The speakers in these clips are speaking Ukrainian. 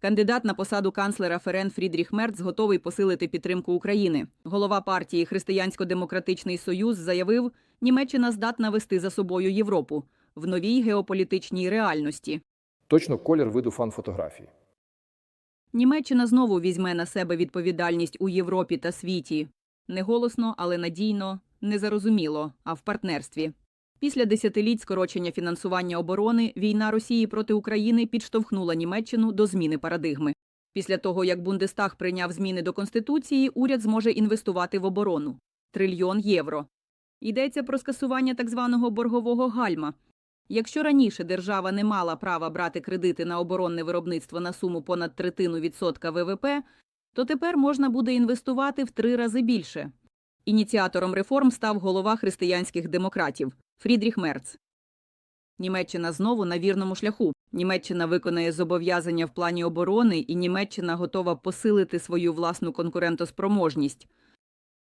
Кандидат на посаду канцлера ФРН Фрідріх Мерц готовий посилити підтримку України. Голова партії Християнсько-демократичний союз заявив, Німеччина здатна вести за собою Європу в новій геополітичній реальності. Точно колір виду фан-фотографії. Німеччина знову візьме на себе відповідальність у Європі та світі. Не голосно, але надійно, не зарозуміло, а в партнерстві. Після десятиліть скорочення фінансування оборони війна Росії проти України підштовхнула Німеччину до зміни парадигми. Після того, як Бундестаг прийняв зміни до Конституції, уряд зможе інвестувати в оборону – трильйон євро. Йдеться про скасування так званого боргового гальма. Якщо раніше держава не мала права брати кредити на оборонне виробництво на суму понад третину відсотка ВВП, то тепер можна буде інвестувати в три рази більше. Ініціатором реформ став голова християнських демократів Фрідріх Мерц. Німеччина знову на вірному шляху. Німеччина виконає зобов'язання в плані оборони, і Німеччина готова посилити свою власну конкурентоспроможність.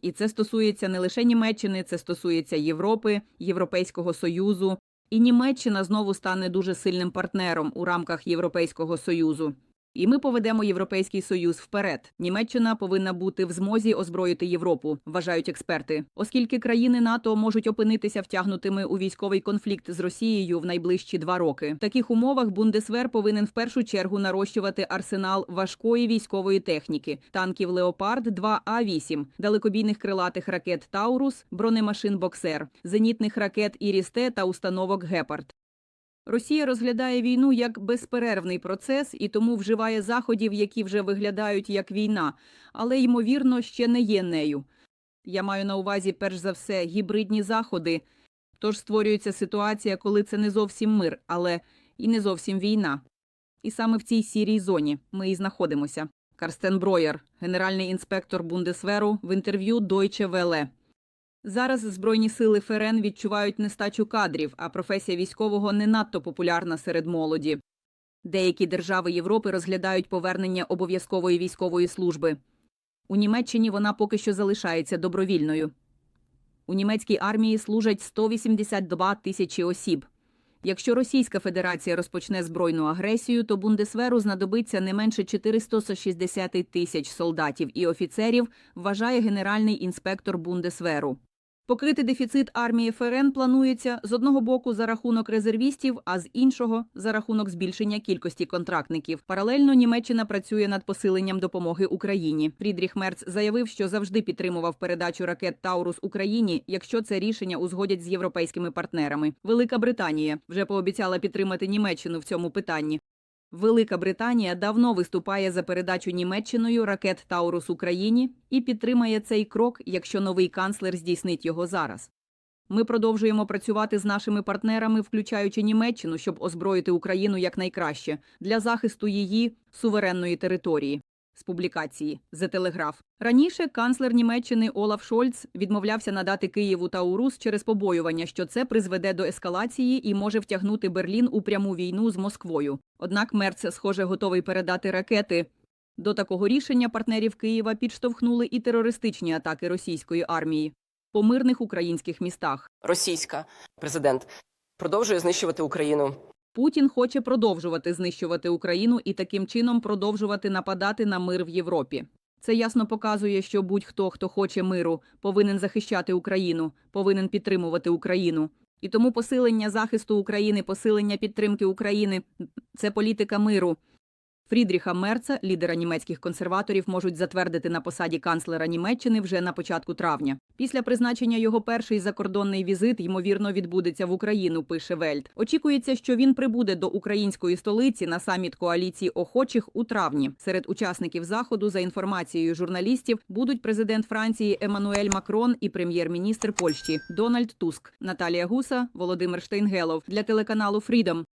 І це стосується не лише Німеччини, це стосується Європи, Європейського Союзу. І Німеччина знову стане дуже сильним партнером у рамках Європейського Союзу. І ми поведемо Європейський Союз вперед. Німеччина повинна бути в змозі озброїти Європу, вважають експерти, оскільки країни НАТО можуть опинитися втягнутими у військовий конфлікт з Росією в найближчі два роки. В таких умовах Бундесвер повинен в першу чергу нарощувати арсенал важкої військової техніки, танків Леопард 2 А 8 далекобійних крилатих ракет Таурус, бронемашин Боксер, зенітних ракет Ірісте та установок Гепард. Росія розглядає війну як безперервний процес і тому вживає заходів, які вже виглядають як війна, але ймовірно ще не є нею. Я маю на увазі перш за все гібридні заходи. Тож створюється ситуація, коли це не зовсім мир, але і не зовсім війна. І саме в цій сірій зоні ми і знаходимося. Карстен Броєр, генеральний інспектор Бундесверу, в інтерв'ю Deutsche Welle. Зараз Збройні сили ФРН відчувають нестачу кадрів, а професія військового не надто популярна серед молоді. Деякі держави Європи розглядають повернення обов'язкової військової служби. У Німеччині вона поки що залишається добровільною. У німецькій армії служать 182 тисячі осіб. Якщо Російська Федерація розпочне збройну агресію, то Бундесверу знадобиться не менше 460 тисяч солдатів і офіцерів, вважає генеральний інспектор Бундесверу. Покрити дефіцит армії ФРН планується з одного боку за рахунок резервістів, а з іншого за рахунок збільшення кількості контрактників. Паралельно Німеччина працює над посиленням допомоги Україні. Фрідріх Мерц заявив, що завжди підтримував передачу ракет Таурус Україні, якщо це рішення узгодять з європейськими партнерами. Велика Британія вже пообіцяла підтримати Німеччину в цьому питанні. Велика Британія давно виступає за передачу Німеччиною ракет Таурус Україні і підтримає цей крок, якщо новий канцлер здійснить його зараз. Ми продовжуємо працювати з нашими партнерами, включаючи Німеччину, щоб озброїти Україну якнайкраще для захисту її суверенної території. З публікації The Telegraph. Раніше канцлер Німеччини Олаф Шольц відмовлявся надати Києву Таурус через побоювання, що це призведе до ескалації і може втягнути Берлін у пряму війну з Москвою. Однак Мерц, схоже, готовий передати ракети. До такого рішення партнерів Києва підштовхнули і терористичні атаки російської армії по мирних українських містах. російська президент продовжує знищувати Україну. Путін хоче продовжувати знищувати Україну і таким чином продовжувати нападати на мир в Європі. Це ясно показує, що будь-хто, хто хоче миру, повинен захищати Україну, повинен підтримувати Україну. І тому посилення захисту України, посилення підтримки України це політика миру. Фрідріха Мерца, лідера німецьких консерваторів, можуть затвердити на посаді канцлера Німеччини вже на початку травня. Після призначення його перший закордонний візит ймовірно відбудеться в Україну. Пише Вельт. Очікується, що він прибуде до української столиці на саміт коаліції охочих у травні. Серед учасників заходу, за інформацією журналістів, будуть президент Франції Еммануель Макрон і прем'єр-міністр Польщі Дональд Туск, Наталія Гуса, Володимир Штейнгелов для телеканалу Фрідом.